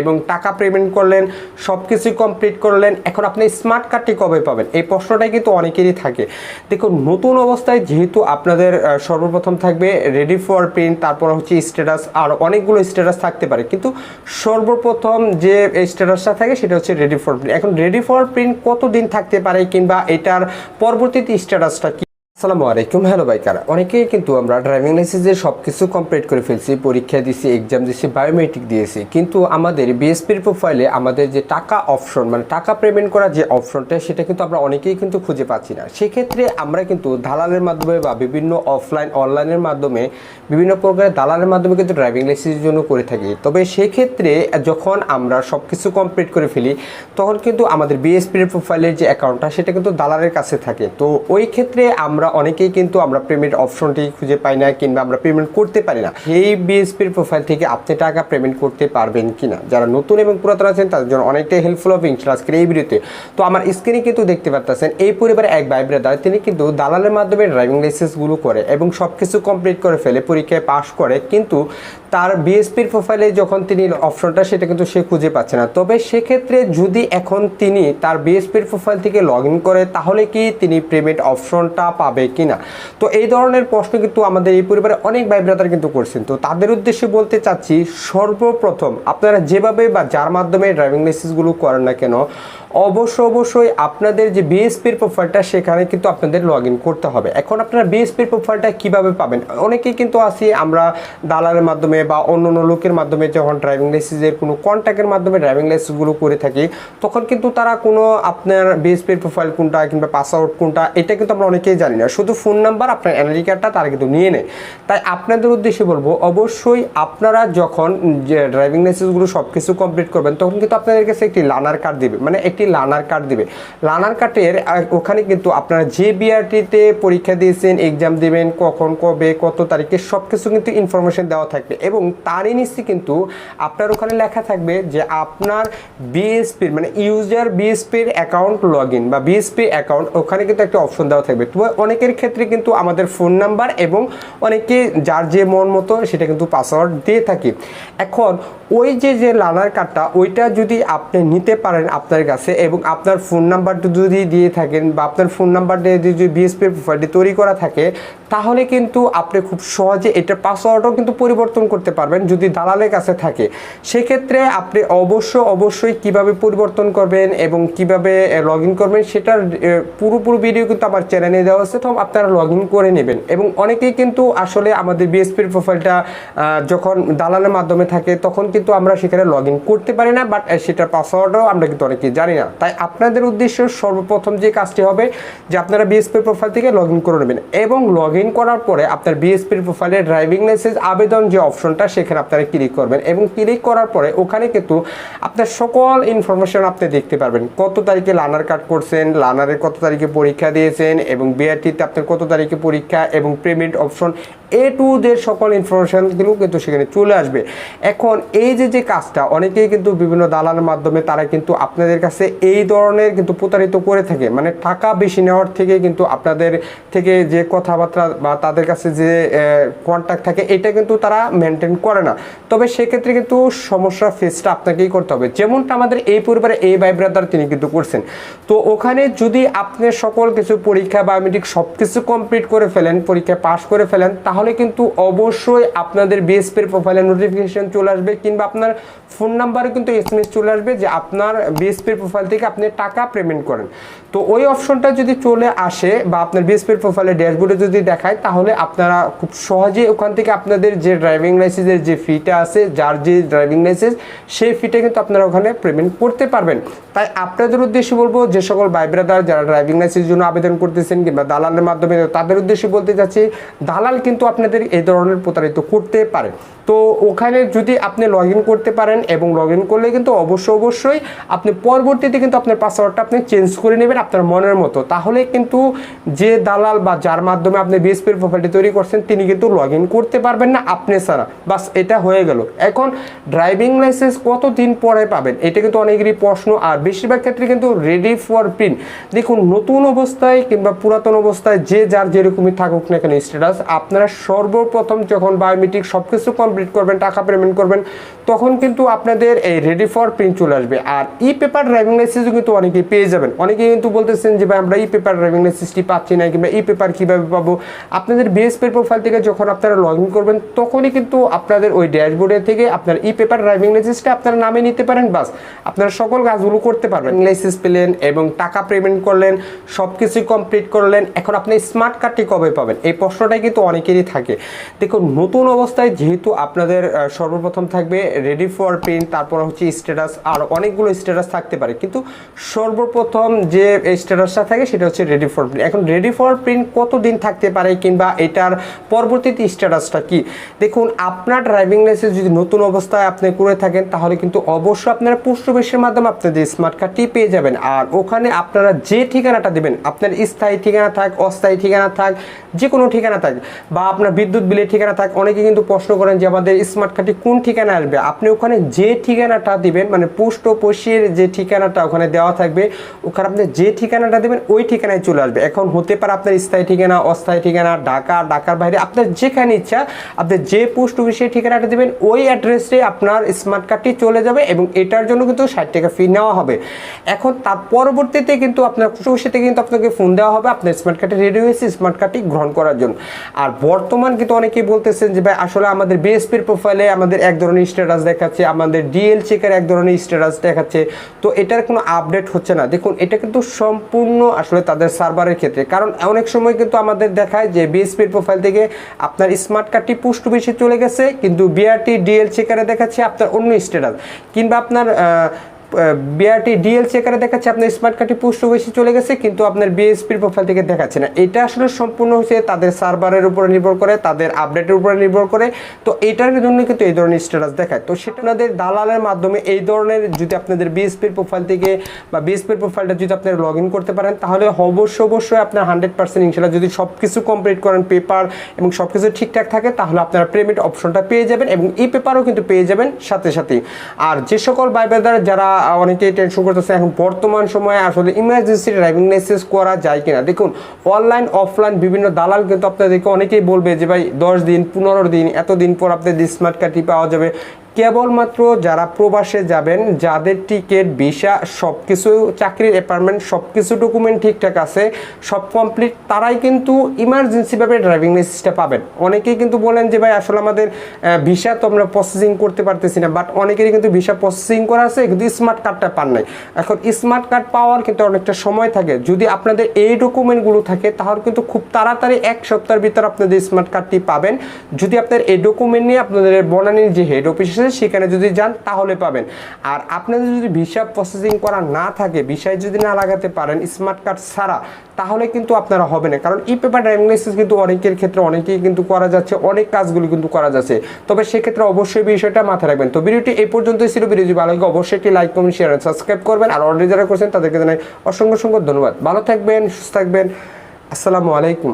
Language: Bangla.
এবং টাকা পেমেন্ট করলেন সব কিছুই কমপ্লিট করলেন। এখন আপনি স্মার্ট কার্ডটি কবে পাবেন? এই প্রশ্নটাই কিন্তু অনেকেরই থাকে। দেখুন, নতুন অবস্থায় যেহেতু আপনাদের সর্বপ্রথম থাকবে রেডি ফর প্রিন্ট তারপর হচ্ছে স্ট্যাটাস আর অনেকগুলো স্ট্যাটাস থাকতে পারে। কিন্তু সর্বপ্রথম যে স্ট্যাটাসটা থাকে, সেটা হচ্ছে রেডি ফর প্রিন্ট এখন রেডি ফর প্রিন্ট কতদিন থাকতে পারে কিংবা এটার পরবর্তীতে স্ট্যাটাসটা আসসালামু আলাইকুম, হ্যালো বাইকার অনেকেই কিন্তু আমরা ড্রাইভিং লাইসেন্সের সব কিছু কমপ্লিট করে ফেলছি, পরীক্ষা দিয়েছি এক্সাম দিয়েছি বায়োমেট্রিক দিয়েছি। কিন্তু আমাদের বিএসপির প্রোফাইলে আমাদের যে টাকা অপশন মানে টাকা পেমেন্ট করার যে অপশনটা সেটা কিন্তু আমরা অনেকেই কিন্তু খুঁজে পাচ্ছি না। সেক্ষেত্রে আমরা কিন্তু দালালের মাধ্যমে বা বিভিন্ন অফলাইন অনলাইনের মাধ্যমে, বিভিন্ন প্রকারের দালালের মাধ্যমে কিন্তু ড্রাইভিং লাইসেন্সের জন্য করে থাকি। তবে সেক্ষেত্রে যখন আমরা সব কিছু কমপ্লিট করে ফেলি, তখন কিন্তু আমাদের বিএসপির প্রোফাইলের যে অ্যাকাউন্টটা সেটা কিন্তু দালালের কাছে থাকে। তো ওই ক্ষেত্রে আমরা অনেকেই কিন্তু আমরা পেমেন্ট অপশনটি খুঁজে পাই না কিংবা আমরা পেমেন্ট করতে পারি না। এই বিএসপির প্রোফাইল থেকে আপনি টাকা পেমেন্ট করতে পারবেন কিনা? যারা নতুন এবং পুরাতন আছেন, তাদের জন্য অনেকটাই হেল্পফুল হবে ইনশাল্লাহ আজকের এই ভিডিওতে। তো আমার স্ক্রিনে কিন্তু দেখতে পারতেছেন, এই পরিবারে এক ভাই ব্রাদার তিনি কিন্তু দালালের মাধ্যমে ড্রাইভিং লাইসেন্সগুলো করে এবং সব কিছু কমপ্লিট করে ফেলে, পরীক্ষায় পাশ করে। কিন্তু তার বিএসপির প্রোফাইলে যখন তিনি অপশনটা সেটা কিন্তু সে খুঁজে পাচ্ছে না। তবে সেক্ষেত্রে যদি এখন তিনি তার বিএসপির প্রোফাইল থেকে লগ করে, তাহলে কি তিনি পেমেন্ট অপশনটা পাবে কিনা? তো এই ধরনের প্রশ্ন কিন্তু আমাদের এই পরিবারে অনেক ভাই কিন্তু করছেন। তো তাদের উদ্দেশ্যে বলতে চাচ্ছি, সর্বপ্রথম আপনারা যেভাবে বা যার মাধ্যমে ড্রাইভিং লাইসেন্সগুলো করেন না কেন অবশ্য অবশ্যই আপনাদের যে বিএসপির প্রোফাইলটা সেখানে কিন্তু আপনাদের লগ করতে হবে। এখন আপনারা বিএসপির প্রোফাইলটা কীভাবে পাবেন? অনেকেই কিন্তু আসি আমরা দালালের মাধ্যমে বা অন্য অন্য লোকের মাধ্যমে যখন ড্রাইভিং লাইসেন্সের কোনো কন্ট্যাক্টের মাধ্যমে ড্রাইভিং লাইসেন্সগুলো করে থাকি, তখন কিন্তু তারা কোনো আপনার বিএসপির প্রোফাইল কোনটা কিংবা পাসওয়ার্ড কোনটা, এটা কিন্তু আমরা অনেকেই জানি না। শুধু ফোন নাম্বার আপনার এনআইডি কার্ডটা তারা কিন্তু নিয়ে নেয়। তাই আপনাদের উদ্দেশ্যে বলব, অবশ্যই আপনারা যখন যে ড্রাইভিং লাইসেন্সগুলো সব কিছু কমপ্লিট করবেন, তখন কিন্তু আপনাদের কাছে একটি লার্নার কার্ড দিবে। মানে একটি লার্নার কার্ড দিবে। লার্নার কার্ডের ওখানে কিন্তু আপনারা যে বিআরটিতে পরীক্ষা দিয়েছেন এক্সাম দিবেন, কখন, কবে, কত তারিখে সব কিছু কিন্তু ইনফরমেশন দেওয়া থাকবে। এবং তারই নিচে কিন্তু আপনার ওখানে লেখা থাকবে যে আপনার বিএসপির মানে ইউজার বিএসপির অ্যাকাউন্ট লগ বা বিএসপি অ্যাকাউন্ট ওখানে কিন্তু একটা অপশন দেওয়া থাকবে। তো অনেকের ক্ষেত্রে কিন্তু আমাদের ফোন নাম্বার এবং অনেকে যার যে মন মতো সেটা কিন্তু পাসওয়ার্ড দিয়ে থাকি। এখন ওই যে যে লার্নার কার্ডটা, ওইটা যদি আপনি নিতে পারেন আপনার কাছে এবং আপনার ফোন নাম্বারটা যদি দিয়ে থাকেন বা আপনার ফোন নাম্বার দিয়ে যদি বিএসপির প্রোফাইলটি তৈরি করা থাকে, তাহলে কিন্তু আপনি খুব সহজে এটার পাসওয়ার্ডও কিন্তু পরিবর্তন করতে পারবেন যদি দালালের কাছে থাকে। সেক্ষেত্রে আপনি অবশ্য, অবশ্যই কীভাবে পরিবর্তন করবেন এবং কীভাবে লগ ইন করবেন সেটার পুরোপুরি ভিডিও কিন্তু আমার চ্যানেলে দেওয়া আছে, তো আপনারা লগ ইন করে নেবেন। এবং অনেকেই কিন্তু আসলে আমাদের বিএসপির প্রোফাইলটা যখন দালালের মাধ্যমে থাকে, তখন কিন্তু আমরা সেখানে লগ ইন করতে পারি না বাট সেটার পাসওয়ার্ডও আমরা কিন্তু অনেকেই জানি না। তাই আপনাদের উদ্দেশ্য সর্বপ্রথম যে কাজটি হবে যে আপনারা বিএসপি প্রোফাইল থেকে লগ ইন করে নেবেন এবং লগ ইন করার পরে আপনার বিএসপির প্রোফাইলে ড্রাইভিং লাইসেন্স আবেদন যে অপশনটা সেখানে আপনারা ক্লিক করবেন এবং ক্লিক করার পরে ওখানে কিন্তু আপনার সকল ইনফরমেশন আপনি দেখতে পারবেন। কত তারিখে লানার কার্ড করছেন লানারের কত তারিখে পরীক্ষা দিয়েছেন এবং বিআরটিতে আপনার কত তারিখে পরীক্ষা এবং পেমেন্ট অপশন এ টু দের সকল ইনফরমেশনগুলো কিন্তু সেখানে চলে আসবে। এখন এই যে যে কাজটা, অনেকেই কিন্তু বিভিন্ন দালালের মাধ্যমে তারা কিন্তু আপনাদের কাছে এই ধরনের কিন্তু প্রতারিত করে থাকে। মানে টাকা বেশি নেওয়ার থেকে কিন্তু আপনাদের থেকে যে কথাবার্তা বা তাদের কাছে যে কন্ট্যাক্ট থাকে, এটা কিন্তু তারা মেনটেন করে না। তবে সেক্ষেত্রে কিন্তু সমস্যা ফেসটা আপনাকেই করতে হবে। যেমনটা আমাদের এই পরিবারে এই ভাই ব্রাদার তিনি কিন্তু করছেন। তো ওখানে যদি আপনি সকল কিছু পরীক্ষা বায়োমেট্রিক সব কিছু কমপ্লিট করে ফেলেন পরীক্ষায় পাশ করে ফেলেন, তাহলে কিন্তু অবশ্যই আপনাদের বিএসপির প্রোফাইলে নোটিফিকেশন চলে আসবে কিংবা আপনার ফোন নাম্বারে কিন্তু এসএমএস চলে আসবে যে আপনার বিএসপির প্রোফাইল থেকে আপনি টাকা পেমেন্ট করেন। তো ওই অপশনটা যদি চলে আসে বা আপনার বিএসপির প্রোফাইলে ড্যাশবোর্ডে যদি দেখায়, তাহলে আপনারা খুব সহজে ওখান থেকে আপনাদের যে ড্রাইভিং লাইসেন্সের যে ফিটা আছে, যার যে ড্রাইভিং লাইসেন্স সেই ফিটা কিন্তু আপনারা ওখানে পেমেন্ট করতে পারবেন। তাই আপনাদের উদ্দেশ্যে বলব, যে সকল ভাই ব্রাদার যারা ড্রাইভিং লাইসেন্সের জন্য আবেদন করতেছেন কিংবা দালালের মাধ্যমে, তাদের উদ্দেশ্যে বলতে চাচ্ছি, দালাল কিন্তু আপনাদের এই ধরনের প্রতারিত করতে পারে। তো ওখানে যদি আপনি লগ করতে পারেন এবং লগ করলে কিন্তু অবশ্যই অবশ্যই আপনি পরবর্তীতে কিন্তু আপনার পাসওয়ার্ডটা আপনি চেঞ্জ করে নেবেন আপনার মনের মতো। তাহলে কিন্তু যে দালাল বা যার মাধ্যমে আপনি বিএসপির প্রোফাইলটি তৈরি করছেন, তিনি কিন্তু লগ করতে পারবেন না আপনি ছাড়া। বাস এটা হয়ে গেল। এখন ড্রাইভিং লাইসেন্স কতদিন পরে পাবেন? এটা কিন্তু অনেকেরই প্রশ্ন। আর বেশিরভাগ ক্ষেত্রে কিন্তু রেডি ফর প্রিন্ট দেখুন, নতুন অবস্থায় কিংবা পুরাতন অবস্থায় যে যার যেরকমই থাকুক না কেন স্ট্যাটাস আপনারা সর্বপ্রথম যখন বায়োমেট্রিক সব কিছু কমপ্লিট করবেন, টাকা পেমেন্ট করবেন, তখন কিন্তু আপনাদের এই রেডি ফর প্রিন্ট চলে আসবে। আর ই পেপার ড্রাইভিং লাইসেন্সও কিন্তু অনেকেই পেয়ে যাবেন। অনেকেই কিন্তু বলতেছেন যে, ভাই, আমরা ই পেপার ড্রাইভিং লাইসেন্সটি পাচ্ছি না, কিংবা ই পেপার কীভাবে পাবো? আপনাদের বিএসপির প্রোফাইল থেকে যখন আপনারা লগ ইন করবেন, তখনই কিন্তু আপনাদের ওই ড্যাশবোর্ডের থেকে আপনার ই পেপার ড্রাইভিং লাইসেন্সটা আপনারা নামে নিতে পারেন, বাস। আপনারা সকল কাজগুলো করতে পারবেন। লাইসেন্স পেলেন এবং টাকা পেমেন্ট করলেন সব কিছুই কমপ্লিট করলেন। এখন আপনি স্মার্ট কার্ডটি কবে পাবেন? এই প্রশ্নটাই কিন্তু অনেকেরই থাকে। দেখুন, নতুন অবস্থায় যেহেতু আপনাদের সর্বপ্রথম থাকবে রেডি ফর প্রিন্ট তারপর হচ্ছে স্ট্যাটাস আর অনেকগুলো স্ট্যাটাস থাকতে পারে। কিন্তু সর্বপ্রথম যে স্ট্যাটাসটা থাকে, সেটা হচ্ছে রেডি ফর প্রিন্ট এখন রেডি ফর প্রিন্ট কতদিন থাকতে পারে, কিংবা এটার পরবর্তীতে স্ট্যাটাসটা কি? দেখুন, আপনার ড্রাইভিং লাইসেন্স যদি নতুন অবস্থায় আপনি করে থাকেন, তাহলে কিন্তু অবশ্যই আপনারা অফিসের মাধ্যমে আপনাদের স্মার্ট কার্ডটি পেয়ে যাবেন। আর ওখানে আপনারা যে ঠিকানাটা দেবেন, আপনার স্থায়ী ঠিকানা থাক, অস্থায়ী ঠিকানা থাক যে কোনো ঠিকানা থাক, বা আপনার বিদ্যুৎ বিলের ঠিকানা থাকে, অনেকে কিন্তু প্রশ্ন করেন যে আমাদের স্মার্ট কার্ডটি কোন ঠিকানা আসবে? আপনি ওখানে যে ঠিকানাটা দিবেন মানে পোস্ট অফিসের যে ঠিকানাটা ওখানে দেওয়া থাকবে, ওখানে আপনি যে ঠিকানাটা দেবেন, ওই ঠিকানায় চলে আসবে। এখন হতে পারে আপনার স্থায়ী ঠিকানা, অস্থায়ী ঠিকানা, ঢাকা, ঢাকার বাইরে, আপনার যেখানে ইচ্ছা, আপনি যে পোস্ট অফিসের ঠিকানাটা দেবেন, ওই অ্যাড্রেসে আপনার স্মার্ট কার্ডটি চলে যাবে এবং এটার জন্য কিন্তু ষাট টাকা ফি নেওয়া হবে। এখন তার পরবর্তীতে কিন্তু আপনার পোস্ট অফিস কিন্তু আপনাকে ফোন দেওয়া হবে, আপনার স্মার্ট কার্ডটি রেডি হয়েছে স্মার্ট কার্ডটি গ্রহণ করার জন্য। আর বর্তমান কিন্তু অনেকেই বলতেছেন যে, ভাই, আসলে আমাদের বিএসপির প্রোফাইলে আমাদের এক ধরনের স্ট্যাটাস দেখাচ্ছে, আমাদের ডিএল চেকের এক ধরনের স্ট্যাটাস দেখাচ্ছে। তো এটার কোনো আপডেট হচ্ছে না। দেখুন, এটা কিন্তু সম্পূর্ণ আসলে তাদের সার্ভারের ক্ষেত্রে। কারণ অনেক সময় কিন্তু আমাদের দেখায় যে বিএসপির প্রোফাইল থেকে আপনার স্মার্ট কার্ডটি পোস্ট অফিসে চলে গেছে, কিন্তু বিআরটি ডিএল চেকারে দেখাচ্ছে আপনার অন্য স্ট্যাটাস কিংবা আপনার বিআরটি ডিএল চেকারে দেখাচ্ছে, আপনার স্মার্ট কার্ডটি পোস্ট অফিসে চলে গেছে, কিন্তু আপনার বিএসপির প্রোফাইল থেকে দেখাচ্ছে না। এটা আসলে সম্পূর্ণ হচ্ছে তাদের সার্ভারের উপরে নির্ভর করে, তাদের আপডেটের উপরে নির্ভর করে। তো এটার জন্য কিন্তু এই ধরনের স্ট্যাটাস দেখায়। তো সেটা আপনাদের দালালের মাধ্যমে এই ধরনের যদি আপনাদের বিএসপির প্রোফাইল থেকে বা বিএসপির প্রোফাইলটা যদি আপনারা লগ করতে পারেন, তাহলে অবশ্যই অবশ্যই আপনার হান্ড্রেড পার্সেন্ট ইনশাল্লাহ যদি সব কিছু কমপ্লিট করেন পেপার এবং সব কিছু ঠিকঠাক থাকে, তাহলে আপনারা পেমেন্ট অপশনটা পেয়ে যাবেন এবং এই পেপারও কিন্তু পেয়ে যাবেন সাথে সাথেই। আর যে সকল বাইবাদার যারা অনেকেই টেনশন করতেছে। এখন বর্তমান সময়ে আসলে ইমার্জেন্সি ড্রাইভিং লাইসেন্স করা যায় কিনা? দেখুন অনলাইন অফলাইন বিভিন্ন দালাল কিন্তু আপনাদেরকে অনেকেই বলবে যে, ভাই, দশ দিন, পনেরো দিন, এতদিন পর আপনাদের স্মার্ট কার্ডটি পাওয়া যাবে। কেবলমাত্র যারা প্রবাসে যাবেন, যাদের টিকিট ভিসা সব কিছু চাকরির অ্যাপার্টমেন্ট সব কিছু ডকুমেন্ট ঠিকঠাক আছে, সব কমপ্লিট তারাই কিন্তু ইমার্জেন্সিভাবে ড্রাইভিং লাইসেন্সটা পাবেন। অনেকেই কিন্তু বলেন যে, ভাই, আসলে আমাদের ভিসা তো আমরা প্রসেসিং করতে পারতেছি না। বাট অনেকেরই কিন্তু ভিসা প্রসেসিং করা আছে, কিন্তু স্মার্ট কার্ডটা পান নাই। এখন স্মার্ট কার্ড পাওয়ার কিন্তু অনেকটা সময় থাকে। যদি আপনাদের এই ডকুমেন্টগুলো থাকে, তাহলে কিন্তু খুব তাড়াতাড়ি এক সপ্তাহের ভিতর আপনাদের স্মার্ট কার্ডটি পাবেন। যদি আপনার এই ডকুমেন্ট নিয়ে আপনাদের বনানীর যে হেড অফিস আছে সেখানে যদি যান তাহলে পাবেন। আর আপনাদের যদি ভিসা প্রসেসিং করা না থাকে, ভিসায় যদি না লাগাতে পারেন স্মার্ট কার্ড ছাড়া, তাহলে কিন্তু আপনারা হবে না। কারণ ই পেপার ড্রাইভিং লাইসেন্স কিন্তু অনেকের ক্ষেত্রে, অনেকেই কিন্তু করা যাচ্ছে, অনেক কাজগুলো কিন্তু করা যাচ্ছে। তবে সেক্ষেত্রে অবশ্যই বিষয়টা মাথায় রাখবেন। তো ভিডিওটি এই পর্যন্তই ছিল। ভিডিও যদি ভালো লাগে অবশ্যই একটি লাইক কমেন্ট শেয়ার সাবস্ক্রাইব করবেন। আর অলরেডি যারা করছেন, তাদেরকে জানাই অসংখ্য অসংখ্য ধন্যবাদ। ভালো থাকবেন, সুস্থ থাকবেন। আসসালামু আলাইকুম।